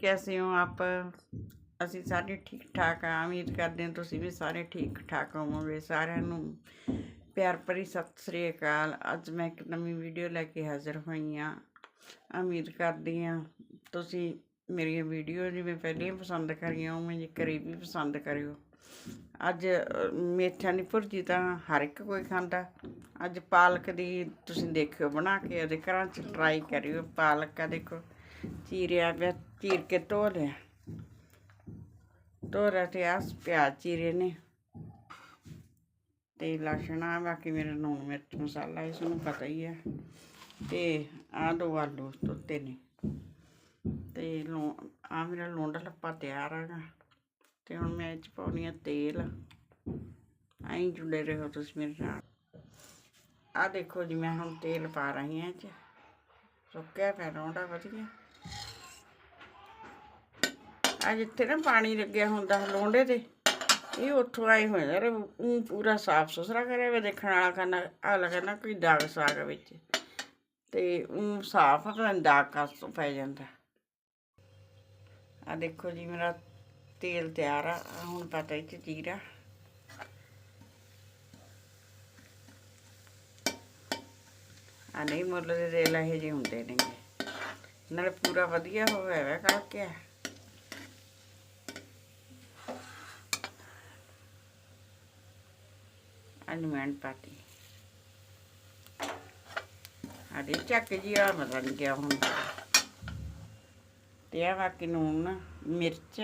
कैसे हो आप ਅਸੀਂ ਸਾਰੇ ਠੀਕ ਠਾਕ ਆ ਉਮੀਦ ਕਰਦੇ ਹਾਂ ਤੁਸੀਂ ਵੀ ਸਾਰੇ ਠੀਕ ਠਾਕ ਹੋਵੋਗੇ ਸਾਰਿਆਂ ਨੂੰ ਪਿਆਰ ਭਰੀ ਸਤਿ ਸ੍ਰੀ ਅਕਾਲ ਅੱਜ ਮੈਂ ਇੱਕ ਨਵੀਂ ਵੀਡੀਓ ਲੈ ਕੇ ਹਾਜ਼ਰ ਹੋਈ ਹਾਂ ਉਮੀਦ ਕਰਦੀ ਹਾਂ ਤੁਸੀਂ ਮੇਰੀਆਂ ਵੀਡੀਓ ਜਿਵੇਂ ਪਹਿਲਾਂ ਪਸੰਦ ਕਰੀਆਂ ਉਵੇਂ ਜੀ ਕਰੀ ਵੀ ਪਸੰਦ ਕਰਿਓ ਅੱਜ ਅ, ਮੇਥਿਆਂ ਦੀ ਭੁਰਜੀ ਤਾਂ ਹਰ ਇੱਕ ਕੋਈ ਖਾਂਦਾ ਅੱਜ ਪਾਲਕ ਦੀ ਤੁਸੀਂ ਦੇਖਿਓ ਬਣਾ ਕੇ ਉਹਦੇ ਘਰਾਂ 'ਚ ਟਰਾਈ ਕਰਿਓ ਪਾਲਕ ਆ ਦੇਖੋ ਚੀਰਿਆ ਪਿਆ ਚੀਰ ਕੇ ਧੋ ਲਿਆ। ਧੋ ਲਿਆ ਤੇ ਆਹ ਪਿਆਜ਼ ਚੀਰੇ ਨੇ। ਤੇ ਲਸਣ ਆ ਬਾਕੀ ਮੇਰੇ ਲੂਣ ਮਿਰਚ ਮਸਾਲਾ ਇਸ ਨੂੰ ਪਤਾ ਹੀ ਹੈ ਤੇ ਆਹ ਦੋ ਆਲੂ ਧੋਤੇ ਨੇ। ਤੇ ਲੂਣ ਆ ਮੇਰਾ ਲੂਣ ਲੱਪਾ ਤਿਆਰ ਹੈਗਾ। ਤੇ ਹੁਣ ਮੈਂ ਇਹ ਚ ਪਾਉਣੀ ਆ ਤੇਲ। ਐਂ ਜੁੜੇ ਰਹੋ ਤੁਸੀਂ ਮੇਰੇ ਨਾਲ। ਆ ਦੇਖੋ ਜੀ, ਮੈਂ ਹੁਣ ਤੇਲ ਪਾ ਰਹੀ ਹਾਂ ਇਹ ਚ। ਸੁੱਕਿਆ ਪਿਆ ਰੋਂਡਾ ਵਧੀਆ। ਆ ਜਿੱਥੇ ਨਾ ਪਾਣੀ ਲੱਗਿਆ ਹੁੰਦਾ ਲੋਂਡੇ ਤੇ। ਇਹ ਉੱਥੋਂ ਆਏ ਹੋਏ ਯਾਰ ਊਂ ਪੂਰਾ ਸਾਫ਼ ਸੁਥਰਾ ਕਰਿਆ ਵੇ, ਦੇਖਣ ਵਾਲਾ ਕਹਿੰਦਾ ਆ ਕਰਨਾ ਕੋਈ ਦਾਗ ਸਾਗ ਵਿੱਚ। ਤੇ ਉਹ ਸਾਫ਼ ਆ ਦਾਗ ਕਾਸੋਂ ਪੈ ਜਾਂਦਾ। ਆ ਦੇਖੋ ਜੀ, ਮੇਰਾ ਤੇਲ ਤਿਆਰ ਆ, ਆਹ ਹੁਣ ਪਤਾ ਇਹ ਚ ਜੀਰਾ। ਆ ਨਹੀਂ ਮੁੱਲ ਦੇ ਤੇਲ ਇਹ ਜਿਹੇ ਹੁੰਦੇ ਨੇ ਨਾਲੇ ਪੂਰਾ ਵਧੀਆ ਹੋਇਆ ਵਾ ਕਰਕੇ। ਅਨਮੈਂਟ ਪਾਤੀ। ਅਰੇ ਚੱਕ ਜੀ ਆ ਗਿਆ ਹੁਣ। ਤੇ ਆ ਬਾਕੀ ਨੂਣ ਮਿਰਚ,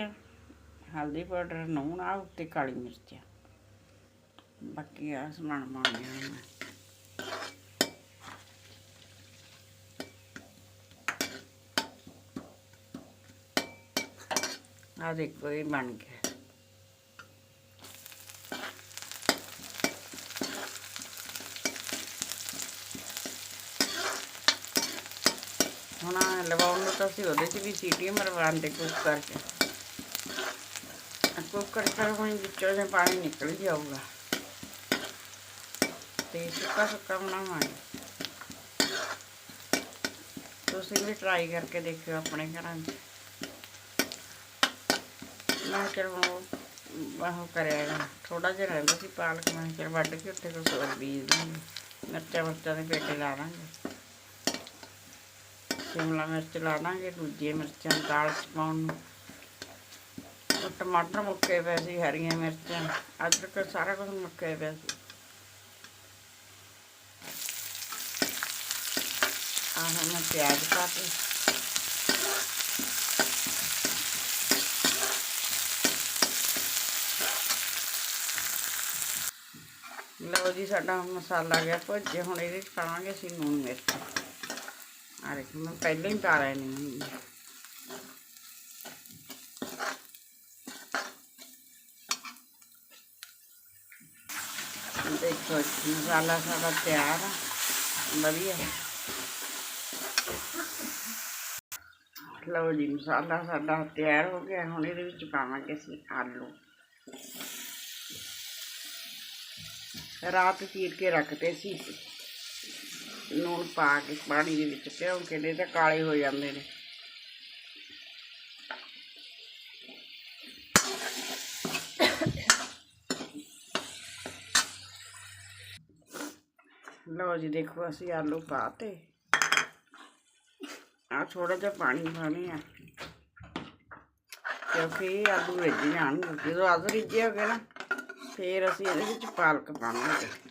ਹਲਦੀ ਪਾਊਡਰ ਨੂਣ ਆ ਉੱਤੇ ਕਾਲੀ ਮਿਰਚ ਬਾਕੀ ਆ ਸਮਾਨ ਮਾਣਿਆ ਮੈਂ। ਆ ਦੇਖੋ, ਇਹ ਬਣ ਗਿਆ। ਹੁਣ ਆਹ ਤਾਂ ਅਸੀਂ ਉਹਦੇ 'ਚ ਵੀ ਸੀਟੀ ਮਰਵਾਉਂਦੇ ਕੁੱਕਰ 'ਚ। ਕੁੱਕਰ 'ਚ ਹੁਣ ਵਿੱਚੋਂ ਦੇ ਪਾਣੀ ਨਿਕਲ ਜਾਊਗਾ। ਤੇ ਸੁੱਕਾ ਸੁੱਕਾ ਬਣਾਵਾਂਗੇ। ਤੁਸੀਂ ਵੀ ਟਰਾਈ ਕਰਕੇ ਦੇਖਿਓ ਆਪਣੇ ਘਰਾਂ 'ਚ। ਮੈਂ ਚਲ ਉਹ ਕਰਿਆ ਥੋੜਾ ਜਿਹਾ ਰਹਿੰਦਾ ਸੀ ਪਾਲਕ, ਮੈਂ ਚਲ ਵੱਢ ਕੇ ਉੱਥੇ ਕੁਛ ਹੋਰ ਬੀਜ ਦਾਂਗੇ ਮਿਰਚਾਂ ਮਿਰਚਾਂ ਦੇ ਪੇਟੇ ਲਾ ਦਾਂਗੇ ਸ਼ਿਮਲਾ ਮਿਰਚ ਲਾ ਦਾਂਗੇ ਦੂਜੀਆਂ ਮਿਰਚਾਂ ਦਾਲ ਚ ਪਾਉਣ ਨੂੰ ਉਹ ਟਮਾਟਰ ਮੁੱਕੇ ਪਏ ਸੀ ਹਰੀਆਂ ਮਿਰਚਾਂ ਅਦਰਕ ਸਾਰਾ ਕੁਝ ਮੁੱਕੇ ਪਿਆ ਸੀ ਆਹ ਹੁਣ ਮੈਂ ਪਿਆਜ਼ ਪਾ ਕੇ ਲਓ ਜੀ ਸਾਡਾ ਮਸਾਲਾ ਗਿਆ ਭੁੱਜੇ ਹੁਣ ਇਹਦੇ ਚ ਪਾਵਾਂਗੇ ਅਸੀਂ ਨੂਣ ਮਿਰਚ ਆ ਦੇਖੋ, ਮੈਂ ਪਹਿਲਾਂ ਹੀ ਪਾ ਲੈਣੀ ਹੁੰਦੀ ਦੇਖੋ, ਮਸਾਲਾ ਸਾਡਾ ਤਿਆਰ ਆ, ਵਧੀਆ। ਲਓ ਜੀ, ਮਸਾਲਾ ਸਾਡਾ ਤਿਆਰ ਹੋ ਗਿਆ। ਹੁਣ ਇਹਦੇ ਵਿੱਚ ਪਾਵਾਂਗੇ ਅਸੀਂ ਆਲੂ। ਰਾਤ ਚੀਰ ਕੇ ਰੱਖਦੇ ਸੀ। ਨੂਣ ਪਾ ਕੇ ਪਾਣੀ ਦੇ ਵਿੱਚ ਭਿਉਂ ਕੇ, ਨਹੀਂ ਤਾਂ ਕਾਲੇ ਹੋ ਜਾਂਦੇ ਨੇ। ਲਓ ਜੀ, ਦੇਖੋ ਅਸੀਂ ਆਲੂ ਪਾਤੇ। ਆ ਥੋੜਾ ਜਿਹਾ ਪਾਣੀ ਪਾਣੇ ਆ। ਕਿਉਂਕਿ ਇਹ ਆਲੂ ਰਿੱਝ ਜਾਣਗੇ। ਜਦੋਂ ਆਲੂ ਰਿੱਝੇ ਹੋ ਗਏ ਨਾ, ਫਿਰ ਅਸੀਂ ਇਹਦੇ ਵਿੱਚ ਪਾਲਕ ਪਾਵਾਂਗੇ।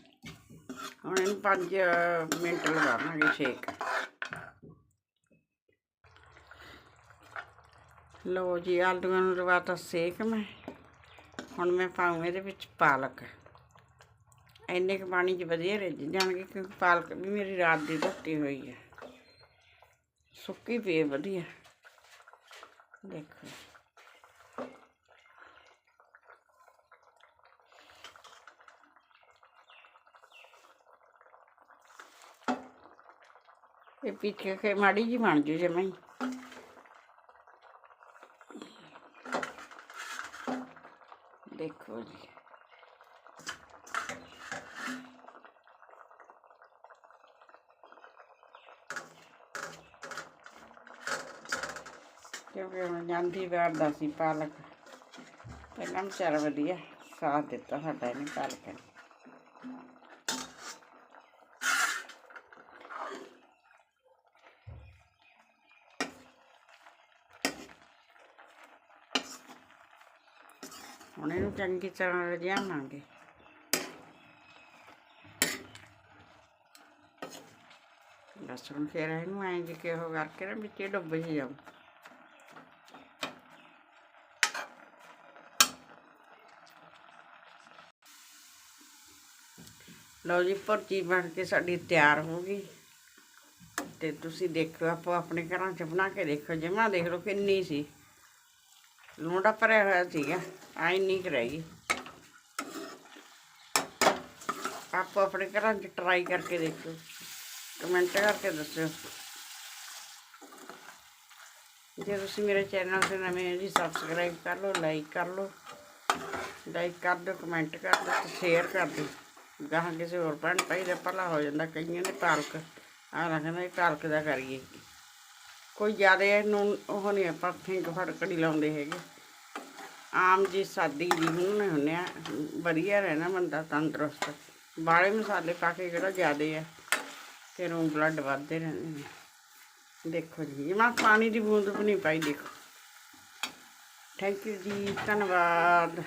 ਹੁਣ ਇਹਨੂੰ 5 ਮਿੰਟ ਲਗਾਵਾਂਗੇ ਛੇਕ ਲਓ ਜੀ, ਆਲੂਆਂ ਨੂੰ ਲਵਾਤਾ ਸੇਕ ਮੈਂ। ਹੁਣ ਮੈਂ ਪਾਉਂ ਇਹਦੇ ਵਿੱਚ ਪਾਲਕ। ਇੰਨੇ ਕੁ ਪਾਣੀ 'ਚ ਵਧੀਆ ਰਿੱਝ ਜਾਣਗੇ, ਕਿਉਂਕਿ ਪਾਲਕ ਵੀ ਮੇਰੀ ਰਾਤ ਦੀ ਧੋਤੀ ਹੋਈ ਹੈ। ਸੁੱਕੀ ਪਈ ਵਧੀਆ। ਦੇਖੋ। ਇਹ ਪਿੱਛੇ ਕੇ ਮਾੜੀ ਜੀ ਬਣ ਜੂ ਜਮਾਂ ਹੀ ਦੇਖੋ ਜੀ ਕਿਉਂਕਿ ਹੁਣ ਜਾਂਦੀ ਵਾਰ ਦਾ ਸੀ ਪਾਲਕ ਪਹਿਲਾਂ ਵਿਚਾਰਾ ਵਧੀਆ ਸਾਥ ਦਿੱਤਾ ਸਾਡਾ ਇਹਨੇ ਪਾਲਕ ਨੇ ਹੁਣ ਇਹਨੂੰ ਚੰਗੀ ਤਰ੍ਹਾਂ ਰਜਾਵਾਂਗੇ ਬਸ ਹੁਣ ਫਿਰ ਇਹਨੂੰ ਐਂ ਜੀ ਕਿ ਉਹ ਕਰਕੇ ਨਾ ਵਿੱਚ ਹੀ ਡੁੱਬ ਹੀ ਜਾਊ ਲਓ ਜੀ ਭੁਰਜੀ ਬਣ ਕੇ ਸਾਡੀ ਤਿਆਰ ਹੋ ਗਈ ਤੇ ਤੁਸੀਂ ਦੇਖੋ ਆਪੋ ਆਪਣੇ ਘਰਾਂ 'ਚ ਬਣਾ ਕੇ ਦੇਖੋ ਜਮਾ ਦੇਖ ਲਓ ਕਿੰਨੀ ਸੀ ਲੂਣਾ ਭਰਿਆ ਹੋਇਆ ਸੀਗਾ ਆ ਇੰਨੀ ਕੁ ਰਹਿ ਗਈ। ਆਪੋ ਆਪਣੇ ਘਰਾਂ 'ਚ ਟਰਾਈ ਕਰਕੇ ਦੇਖੋ ਕਮੈਂਟ ਕਰਕੇ ਦੱਸਿਓ। ਜੇ ਤੁਸੀਂ ਮੇਰੇ ਚੈਨਲ ਤੇ ਨਵੇਂ ਹੋ ਜੀ ਸਬਸਕ੍ਰਾਈਬ ਕਰ ਲਓ ਲਾਈਕ ਕਰ ਲਓ। ਲਾਈਕ ਕਰ ਦਿਓ ਕਮੈਂਟ ਕਰ ਦਿਓ, ਤੇ ਸ਼ੇਅਰ ਕਰ ਦਿਓ। ਗਾਹਾਂ ਕਿਸੇ ਹੋਰ ਭੈਣ ਭਾਈ ਦਾ ਭਲਾ ਹੋ ਜਾਂਦਾ, ਕਈਆਂ ਨੇ ਪਾਲਕ ਆ ਰੱਖਣਾ ਇਹ ਪਾਲਕ ਦਾ ਕਰੀਏ। ਕੋਈ ਜ਼ਿਆਦਾ ਇਹਨੂੰ ਉਹ ਨਹੀਂ ਆਪਾਂ ਫਿੰਗ ਫੜਕੜੀ ਲਾਉਂਦੇ ਹੈਗੇ। ਆਮ ਜੀ ਸਾਦੀ ਜੀ ਹੁੰਨੇ ਹੁੰਨੇ ਆ, ਵਧੀਆ ਰਹਿਣਾ ਬੰਦਾ ਤੰਦਰੁਸਤ। ਬਾਲੇ ਮਸਾਲੇ ਪਾ ਕੇ ਕਿਹੜਾ ਜ਼ਿਆਦੇ ਆ, ਫਿਰ ਉਹ ਬਲੱਡ ਵੱਧਦੇ ਰਹਿੰਦੇ ਨੇ। ਦੇਖੋ ਜੀ, ਮੈਂ ਪਾਣੀ ਦੀ ਬੂੰਦ ਵੀ ਨਹੀਂ ਪਾਈ, ਦੇਖੋ। ਥੈਂਕ ਯੂ ਜੀ, ਧੰਨਵਾਦ।